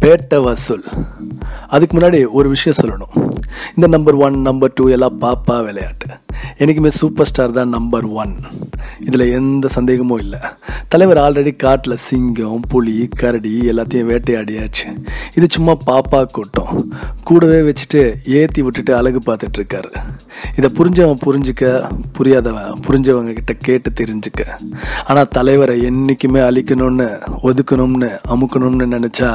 பேட்டை வசூல். அதுக்கு முன்னாடி ஒரு விஷயம் சொல்லணும். இந்த நம்பர் ஒன் நம்பர் டூ எல்லாம் பாப்பா விளையாட்டு. என்றைக்குமே சூப்பர் ஸ்டார் தான் நம்பர் ஒன் இதில் எந்த சந்தேகமும் இல்லை. தலைவர் ஆல்ரெடி காட்டுல சிங்கம் புலி கரடி எல்லாத்தையும் வேட்டையாடியாச்சு. இது சும்மா பாப்பா கூட்டம். கூடவே வச்சுட்டு ஏத்தி விட்டுட்டு அழகு பார்த்துட்டு இருக்காரு. இதை புரிஞ்சவன் புரிஞ்சுக்க புரியாதவன் புரிஞ்சவங்க கிட்ட கேட்டு தெரிஞ்சுக்க. ஆனா தலைவரை என்னைக்குமே அழிக்கணும்னு ஒதுக்கணும்னு அமுக்கணும்னு நினைச்சா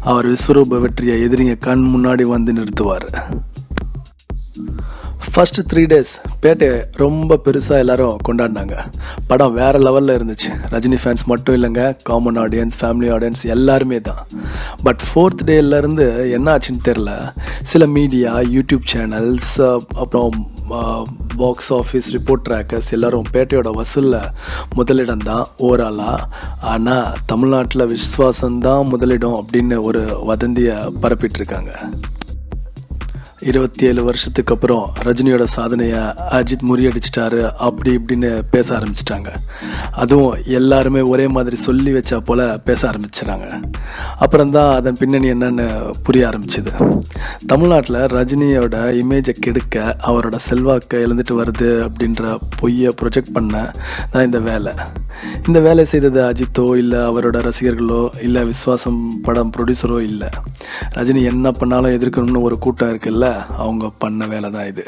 அவர் விஸ்வரூப வெற்றியை எதிரிங்க கண் முன்னாடி வந்து நிறுத்துவார். ஃபர்ஸ்ட் த்ரீ டேஸ் பேட்டை ரொம்ப பெருசாக எல்லாரும் கொண்டாடினாங்க. படம் வேறு லெவலில் இருந்துச்சு. ரஜினி ஃபேன்ஸ் மட்டும் இல்லைங்க காமன் ஆடியன்ஸ் ஃபேமிலி ஆடியன்ஸ் எல்லாருமே தான். பட் ஃபோர்த் டேலேருந்து என்ன ஆச்சுன்னு தெரில சில மீடியா யூடியூப் சேனல்ஸ் அப்புறம் பாக்ஸ் ஆஃபீஸ் ரிப்போர்ட் ட்ராக்கர்ஸ் எல்லோரும் பேட்டையோட வசூலில் முதலிடம் தான் ஓவராலாக ஆனால் தமிழ்நாட்டில் விஸ்வாசம் தான் முதலிடம் அப்படின்னு ஒரு வதந்தியை பரப்பிட்டு இருக்காங்க. இருபத்தி ஏழு வருஷத்துக்கு அப்புறம் ரஜினியோட சாதனையை அஜித் முறியடிச்சிட்டாரு அப்படி இப்படின்னு பேச ஆரம்பிச்சிட்டாங்க. அதுவும் எல்லாருமே ஒரே மாதிரி சொல்லி வச்சா போல பேச ஆரம்பிச்சிட்டாங்க அப்புறம் தான் அதன் பின்னணி என்னன்னு புரிய ஆரம்பிச்சுது. தமிழ்நாட்டில் ரஜினியோட இமேஜை கெடுக்க அவரோட செல்வாக்கை இழந்துட்டு வருது அப்படின்ற பொய்யை ப்ரொஜெக்ட் பண்ண தான் இந்த வேலை. இந்த வேலை செய்தது அஜித்தோ இல்லை அவரோட ரசிகர்களோ இல்லை விஸ்வாசம் படம் ப்ரொடியூசரோ இல்லை. ரஜினி என்ன பண்ணாலும் எதிர்க்கணும்னு ஒரு கூட்டம் இருக்குல்ல? அவங்க பண்ண வேலை தான் இது.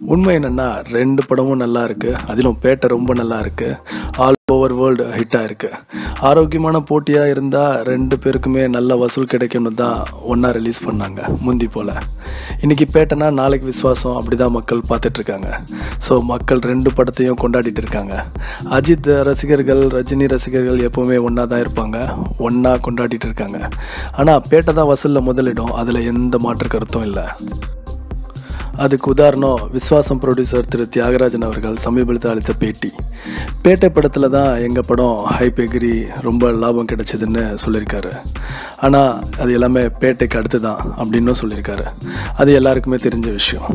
உண்மை என்னென்னா ரெண்டு படமும் நல்லா இருக்குது அதிலும் பேட்டை ரொம்ப நல்லா இருக்குது ஆல் ஓவர் வேர்ல்டு ஹிட்டாக இருக்குது ஆரோக்கியமான போட்டியாக இருந்தால் ரெண்டு பேருக்குமே நல்ல வசூல் கிடைக்கணும் தான் ஒன்றா ரிலீஸ் பண்ணாங்க முந்தி போல். இன்றைக்கி பேட்டைனா நாளைக்கு விசுவாசம் அப்படிதான் மக்கள் பார்த்துட்ருக்காங்க. ஸோ மக்கள் ரெண்டு படத்தையும் கொண்டாடிட்டு இருக்காங்க. அஜித் ரசிகர்கள் ரஜினி ரசிகர்கள் எப்போவுமே ஒன்றா தான் இருப்பாங்க. ஒன்றா கொண்டாடிட்டு இருக்காங்க. ஆனால் பேட்டை தான் வசூலில் முதலிடம். அதில் எந்த மாற்று கருத்தும் இல்லை. அதுக்கு உதாரணம் விஸ்வாசம் ப்ரொடியூசர் திரு தியாகராஜன் அவர்கள் சமீபத்தில் அளித்த பேட்டி. பேட்டை படத்தில் தான் எங்கள் படம் ஹைப் எகிரி ரொம்ப லாபம் கிடைச்சதுன்னு சொல்லியிருக்காரு. ஆனால் அது எல்லாமே பேட்டைக்கு அடுத்து தான் அப்படின்னும் சொல்லியிருக்காரு. அது எல்லாருக்குமே தெரிஞ்ச விஷயம்.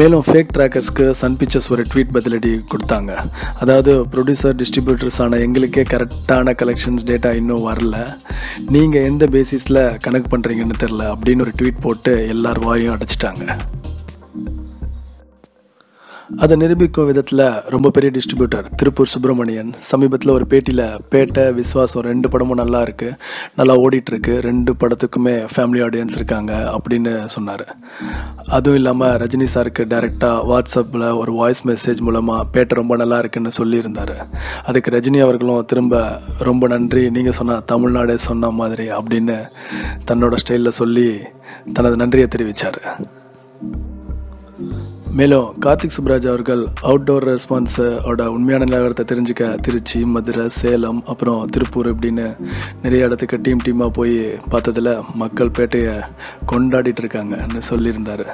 மேலும் ஃபேக் ட்ராக்கர்ஸ்க்கு சன் பிக்சர்ஸ் ஒரு ட்வீட் பதிலடி கொடுத்தாங்க. அதாவது ப்ரொடியூசர் டிஸ்ட்ரிபியூட்டர்ஸ் ஆன எங்களுக்கே கரெக்டான கலெக்ஷன்ஸ் டேட்டா இன்னும் வரல. நீங்கள் எந்த பேசிஸில் கணக்கு பண்ணுறீங்கன்னு தெரில அப்படின்னு ஒரு ட்வீட் போட்டு எல்லார் வாயும் அடைச்சிட்டாங்க. அதை நிரூபிக்கும் விதத்தில் ரொம்ப பெரிய டிஸ்ட்ரிபியூட்டர் திருப்பூர் சுப்பிரமணியன். சமீபத்தில் ஒரு பேட்டியில் பேட்டை விஸ்வாசம் ரெண்டு படமும் நல்லா இருக்கு. நல்லா ஓடிட்டுருக்கு. ரெண்டு படத்துக்குமே ஃபேமிலி ஆடியன்ஸ் இருக்காங்க அப்படின்னு சொன்னார். அதுவும் இல்லாமல் ரஜினி சாருக்கு டைரெக்டாக வாட்ஸ்அப்பில் ஒரு வாய்ஸ் மெசேஜ் மூலமாக பேட்டை ரொம்ப நல்லா இருக்குன்னு சொல்லியிருந்தார். அதுக்கு ரஜினி அவர்களும் திரும்ப ரொம்ப நன்றி நீங்கள் சொன்ன தமிழ்நாடே சொன்ன மாதிரி அப்படின்னு தன்னோட ஸ்டைலில் சொல்லி தனது நன்றியை தெரிவித்தார் மேலும் கார்த்திக் சுப்ராஜ் அவர்கள் அவுட்டோர் ரெஸ்பான்ஸோட உண்மையான நிலவரத்தை தெரிஞ்சுக்க திருச்சி மதுரை சேலம் அப்புறம் திருப்பூர் இப்படின்னு நிறைய இடத்துக்கு டீம் டீமாக போய் பார்த்ததுல மக்கள் பேட்டையை கொண்டாடிட்டு இருக்காங்கன்னு சொல்லியிருந்தார்.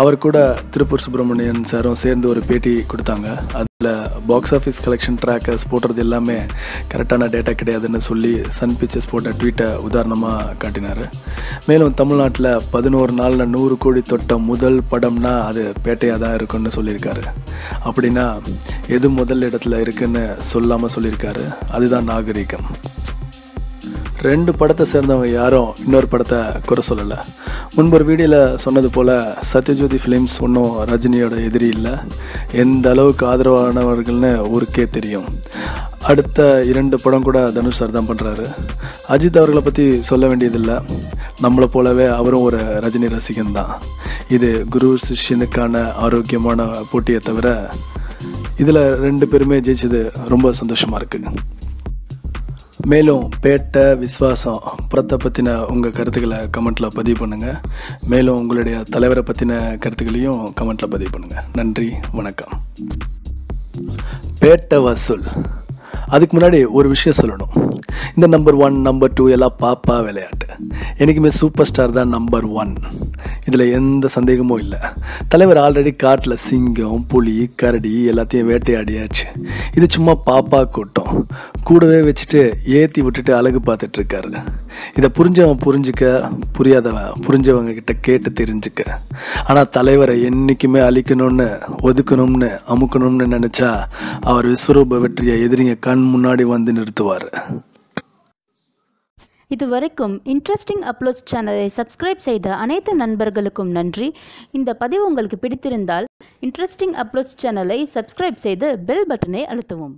அவர் கூட திருப்பூர் சுப்பிரமணியன் சாரும் சேர்ந்து ஒரு பேட்டி கொடுத்தாங்க. அதில் பாக்ஸ் ஆஃபீஸ் கலெக்ஷன் ட்ராக்கர்ஸ் போடுறது எல்லாமே கரெக்டான டேட்டா கிடையாதுன்னு சொல்லி சன் பிக்சர்ஸ் போட்ட ட்வீட்டை உதாரணமாக காட்டினார். மேலும் தமிழ்நாட்டில் பதினோரு நாளில் நூறு கோடி தொட்ட முதல் படம்னா அது பேட்டையாக தான் இருக்குன்னு சொல்லியிருக்காரு. அப்படின்னா எது முதல் இடத்துல இருக்குன்னு சொல்லாமல் சொல்லியிருக்காரு. அதுதான் நாகரிகம். ரெண்டு படத்தை சேர்ந்தவங்க யாரும் இன்னொரு படத்தை குறை சொல்லலை. முன்பு ஒரு வீடியோவில் சொன்னது போல் சத்யஜோதி ஃபிலிம்ஸ் ஒன்றும் ரஜினியோட எதிரி இல்லை. எந்த அளவுக்கு ஆதரவானவர்கள்னு ஊருக்கே தெரியும். அடுத்த இரண்டு படம் கூட தனுஷ் சார் தான் பண்ணுறாரு அஜித் அவர்களை பற்றி சொல்ல வேண்டியதில்லை. நம்மளை போலவே அவரும் ஒரு ரஜினி ரசிகன் தான். இது குரு சிஷ்யனுக்கான ஆரோக்கியமான போட்டியை தவிர இதில் ரெண்டு பேருமே ஜெயிச்சது ரொம்ப சந்தோஷமாக இருக்குது மேலும் பேட்டை விஸ்வாசம் படத்தை பற்றின உங்கள் கருத்துக்களை கமெண்ட்டில் பதிவு பண்ணுங்கள் மேலும் உங்களுடைய தலைவரை பற்றின கருத்துக்களையும் கமெண்ட்டில் பதிவு பண்ணுங்கள் நன்றி வணக்கம். பேட்டை வசூல். அதுக்கு முன்னாடி ஒரு விஷயம் சொல்லணும். இந்த நம்பர் ஒன் நம்பர் டூ எல்லாம் பாப்பா விளையாட்டு. என்றைக்குமே சூப்பர் ஸ்டார் தான் நம்பர் ஒன் இதில் எந்த சந்தேகமும் இல்லை. தலைவர் ஆல்ரெடி காட்டில் சிங்கம் புலி கரடி எல்லாத்தையும் வேட்டையாடியாச்சு. இது சும்மா பாப்பா கூட்டம். கூடவே வச்சுட்டு ஏற்றி விட்டுட்டு அழகு பார்த்துட்டு இருக்காரு. இதை புரிஞ்சவன் புரிஞ்சுக்க புரியாதவன் புரிஞ்சவங்க கிட்ட கேட்டு தெரிஞ்சுக்க. ஆனால் தலைவரை என்னைக்குமே அழிக்கணும்னு ஒதுக்கணும்னு அமுக்கணும்னு நினைச்சா அவர் விஸ்வரூப வெற்றியை எதிரிங்க கண் முன்னாடி வந்து நிறுத்துவார். இதுவரைக்கும் இன்ட்ரெஸ்டிங் அப்லோட்ஸ் சேனலை சப்ஸ்கிரைப் செய்த அனைத்து நண்பர்களுக்கும் நன்றி. இந்த பதிவு உங்களுக்கு பிடித்திருந்தால் இன்ட்ரெஸ்டிங் அப்லோட்ஸ் சேனலை சப்ஸ்கிரைப் செய்து பெல் பட்டனை அழுத்தவும்.